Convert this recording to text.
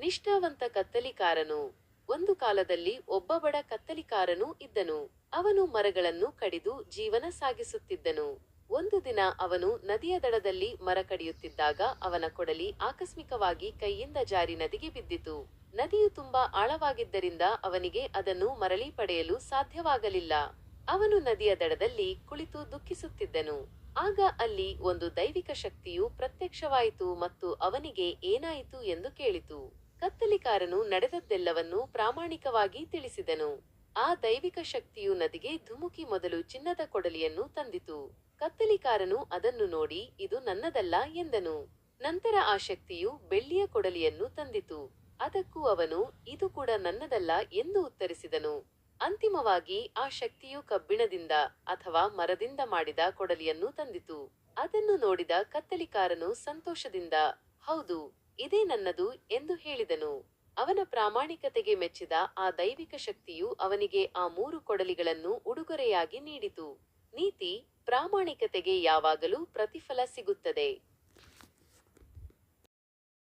ನಿಷ್ಠಾವಂತ ಕತ್ತಲಿಕಾರನು. ಒಂದು ಕಾಲದಲ್ಲಿ ಒಬ್ಬ ಬಡ ಕತ್ತಲಿಕಾರನು ಇದ್ದನು. ಅವನು ಮರಗಳನ್ನು ಕಡಿದು ಜೀವನ ಸಾಗಿಸುತ್ತಿದ್ದನು. ಒಂದು ದಿನ ಅವನು ನದಿಯ ದಡದಲ್ಲಿ ಮರ ಕಡಿಯುತ್ತಿದ್ದಾಗ ಅವನ ಕೊಡಲಿ ಆಕಸ್ಮಿಕವಾಗಿ ಕೈಯಿಂದ ಜಾರಿ ನದಿಗೆ ಬಿದ್ದಿತು. ನದಿಯು ತುಂಬಾ ಆಳವಾಗಿದ್ದರಿಂದ ಅವನಿಗೆ ಅದನ್ನು ಮರಳಿ ಪಡೆಯಲು ಸಾಧ್ಯವಾಗಲಿಲ್ಲ. ಅವನು ನದಿಯ ದಡದಲ್ಲಿ ಕುಳಿತು ದುಃಖಿಸುತ್ತಿದ್ದನು. ಆಗ ಅಲ್ಲಿ ಒಂದು ದೈವಿಕ ಶಕ್ತಿಯು ಪ್ರತ್ಯಕ್ಷವಾಯಿತು ಮತ್ತು ಅವನಿಗೆ ಏನಾಯಿತು ಎಂದು ಕೇಳಿತು. ಕತ್ತಲಿಕಾರನು ನಡೆದದ್ದೆಲ್ಲವನ್ನೂ ಪ್ರಾಮಾಣಿಕವಾಗಿ ತಿಳಿಸಿದನು. ಆ ದೈವಿಕ ಶಕ್ತಿಯು ನದಿಗೆ ಧುಮುಕಿ ಮೊದಲು ಚಿನ್ನದ ಕೊಡಲಿಯನ್ನು ತಂದಿತು. ಕತ್ತಲಿಕಾರನು ಅದನ್ನು ನೋಡಿ, ಇದು ನನ್ನದಲ್ಲ ಎಂದನು. ನಂತರ ಆ ಶಕ್ತಿಯು ಬೆಳ್ಳಿಯ ಕೊಡಲಿಯನ್ನು ತಂದಿತು. ಅದಕ್ಕೂ ಅವನು, ಇದು ಕೂಡ ನನ್ನದಲ್ಲ ಎಂದು ಉತ್ತರಿಸಿದನು. ಅಂತಿಮವಾಗಿ ಆ ಶಕ್ತಿಯು ಕಬ್ಬಿಣದಿಂದ ಅಥವಾ ಮರದಿಂದ ಮಾಡಿದ ಕೊಡಲಿಯನ್ನು ತಂದಿತು. ಅದನ್ನು ನೋಡಿದ ಕತ್ತಲಿಕಾರನು ಸಂತೋಷದಿಂದ, ಹೌದು ಇದೇ ನನ್ನದು ಎಂದು ಹೇಳಿದನು. ಅವನ ಪ್ರಾಮಾಣಿಕತೆಗೆ ಮೆಚ್ಚಿದ ಆ ದೈವಿಕ ಶಕ್ತಿಯು ಅವನಿಗೆ ಆ ಮೂರು ಕೊಡಲಿಗಳನ್ನು ಉಡುಗೊರೆಯಾಗಿ ನೀಡಿತು. ನೀತಿ ಪ್ರಾಮಾಣಿಕತೆಗೆ ಯಾವಾಗಲೂ ಪ್ರತಿಫಲ ಸಿಗುತ್ತದೆ.